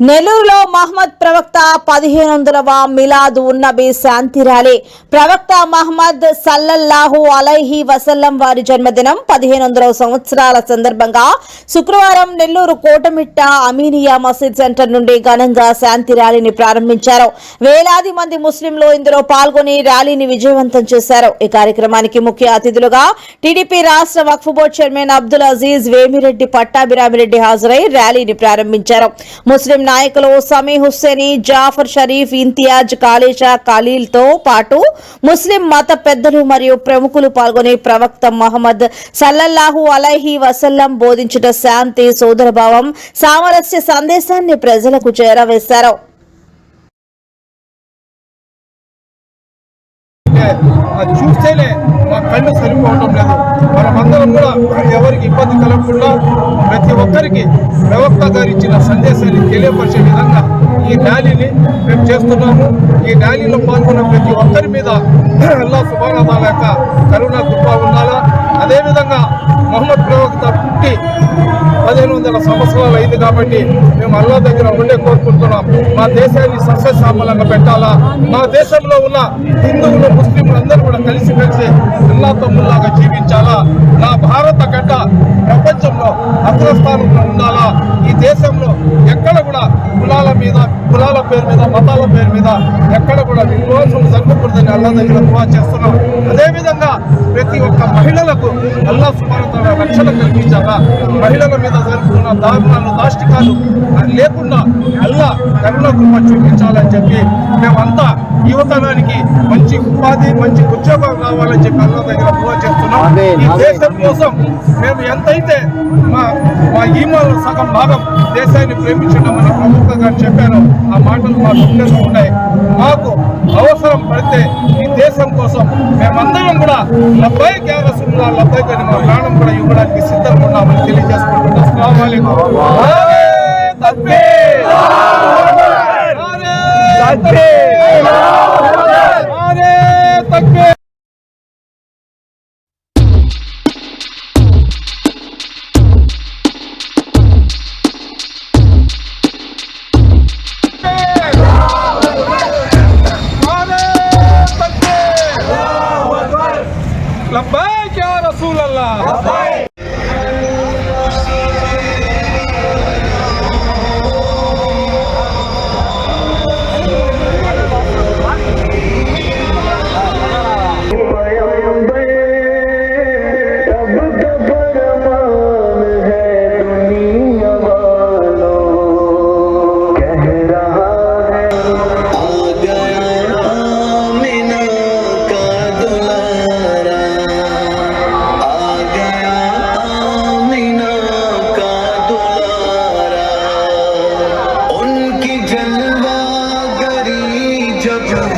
నెల్లూరులో మహమ్మద్ ప్రవక్త పదిహేను వందలవ మిలాద్ ఉన్నబి శాంతి ర్యాలీ. ప్రవక్త మహమ్మద్ సల్లల్లాహు అలైహి వసల్లం వారి జన్మదినం పదిహేను వందల సంవత్సరాల సందర్భంగా శుక్రవారం నెల్లూరు కోటమిట్ట అమీనియా మసీద్ సెంటర్ నుండి ఘనంగా శాంతి ర్యాలీని ప్రారంభించారు. వేలాది మంది ముస్లింలు ఇందులో పాల్గొని ర్యాలీని విజయవంతం చేశారు. ఈ కార్యక్రమానికి ముఖ్య అతిథులుగా టీడీపీ రాష్ట్ర వక్ఫ్ బోర్డు చైర్మన్ అబ్దుల్ అజీజ్ వేమిరెడ్డి పట్టాభిరామిరెడ్డి హాజరై ర్యాలీని ప్రారంభించారు. ముస్లిం నాయకులు సమీ హుస్సేని జాఫర్ షరీఫ్ ఇంతియాజ్ కాళేషా ఖలీల్తో పాటు ముస్లిం మత పెద్దలు మరియు ప్రముఖులు పాల్గొని ప్రవక్త మహమ్మద్ సల్లల్లాహు అలైహి వసల్లం బోధించిన శాంతి సోదరభావం సామరస్య సందేశాన్ని ప్రజలకు చేరవేశారు. అంటే అది చూస్తేనే మా కళ్ళు సరిపోవడం లేదు. మనమందరం కూడా ఎవరికి ఇబ్బంది కలగకుండా ప్రతి ఒక్కరికి ప్రవక్త గారు ఇచ్చిన సందేశాన్ని తెలియపరిచే విధంగా ఈ ర్యాలీని మేము చేస్తున్నాము. ఈ ర్యాలీలో పాల్గొన్న ప్రతి ఒక్కరి మీద అల్లా సుబానాల యొక్క కరుణ కృప ఉండాలా? అదేవిధంగా మొహమ్మద్ ప్రవక్త పుట్టి పదిహేను వందల సంవత్సరాలు అయింది కాబట్టి మేము అల్లా దగ్గర ఉండే కోరుకుంటున్నాం. మా దేశాన్ని సస్యశ్యామలంగా పెట్టాలా? మా దేశంలో ఉన్న హిందువులు ముస్లింలు అందరూ కూడా కలిసి కలిసి అల్లా తమ్ముల్లాగా జీవించాలా? నా భారత గడ్డ ప్రపంచంలో అగ్రస్థానంలో ఉండాలా? ఈ దేశంలో ఎక్కడ మీద కులాల పేరు మీద మతాల పేరు మీద ఎక్కడ కూడా విశ్వాసం జరగకూడదని అల్లా దగ్గర దువా చేస్తున్నాం. అదేవిధంగా ప్రతి ఒక్క మహిళలకు అల్లా సుమారత రక్షణ కల్పించాలా మహిళల మీద జరుగుతున్న దారుణాలు దాష్టికాలు లేకుండా అల్లా కరుణ కృప చూపించాలని చెప్పి మేమంతా యువతనానికి మంచి ఉపాధి మంచి ఉద్యోగం కావాలని చెప్పి అల్లా దగ్గర దువా చేస్తున్నాం. ఈ దేశం కోసం మేము ఎంతైతే మా మా ఈమాలో సగం భాగం దేశాన్ని ప్రేమించడమని ప్రభుత్వం గారు చెప్పారు. ఆ మాటలు మాకు గుండెల్లో ఉన్నాయి. మాకు అవసరం పడితే ఈ దేశం కోసం మేమందరం కూడా లబ్బాయి గ్యారసుల్లా లబ్బాయి కానీ మా ప్రాణం కూడా ఇవ్వడానికి సిద్ధంగా ఉన్నామని తెలియజేసుకుంటున్నాం. తక్బీర్! తక్బీర్! লব্বাইক ইয়া রাসূলুল্লাহ লব্বাইক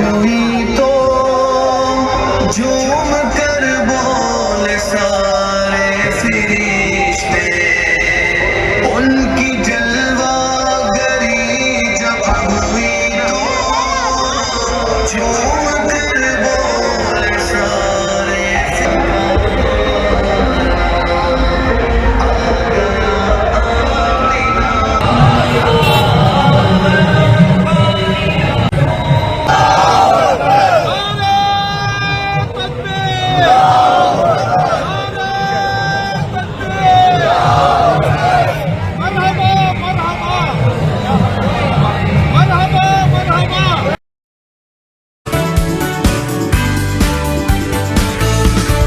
you